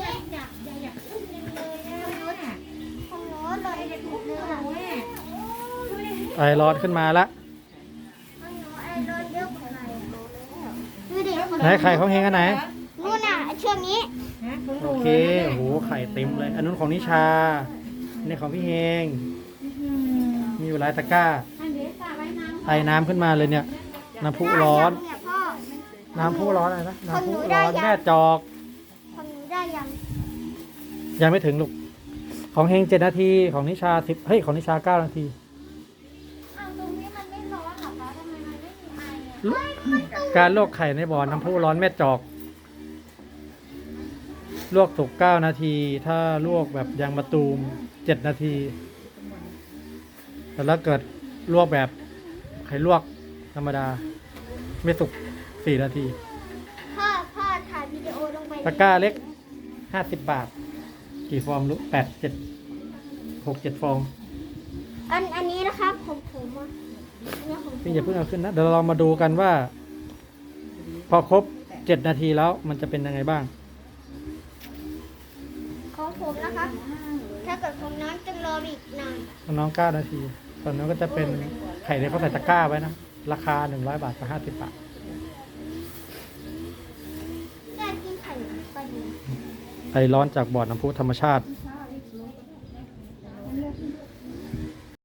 อยากอยากอยากขึ้นจังเลยอะของหนูเลยอยากขึ้นเลยอะไอร้อนขึ้นมาละของหนูไอ้โดนเยอะกว่าไหนดูดิไหนไข่ของเฮงอันไหนนู่นน่ะช่วงนี้โอเคโอ้โหไข่เต็มเลย อันนู้นของนิชาอันนี้ของพี่เฮงมีอยู่หลายตะกร้า ไอน้ำขึ้นมาเลยเนี่ยน้ำพุร้อน น้ำพุร้อนอะไรนะน้ำพุร้อนแม่จอก ยัง ยังไม่ถึงลูก ของเฮงเจ็ดนาที ของนิชาสิบเฮ้ย ของนิชาเก้านาที อ้าวตรงนี้มันไม่ร้อนเหรอคะทำไมมันไม่มีไออะการลวกไข่ในบ่อน้ำพุร้อนแม่จอก ลวกสุกเก้านาที ถ้าลวกแบบยางมะตูมเจ็ดนาที แต่ถ้าเกิดลวกแบบไข่ลวกธรรมดา ไม่สุกสี่นาที พ่อพ่อถ่ายวิดีโอลงไปตะกร้าเล็ก ห้าสิบบาท กี่ฟองลูกแปดเจ็ดหกเจ็ดฟองอันอันนี้นะครับของผมอะอันนี้ของผมพี่อย่าเพิ่งเอาขึ้นนะ เดี๋ยวเรามาดูกันว่า พอครบเจ็ดนาทีแล้วมันจะเป็นยังไงบ้าง ของผมนะครับ ถ้าเกิดของน้องจะรออีกนานของน้องเก้านาทีส่วนน้องก็จะเป็นไข่ที่เขาใส่ตะกร้าไว้นะ ราคาหนึ่งร้อยบาทกับห้าสิบบาท ไอร้อนจากบ่อน้ำพุธรรมชาติ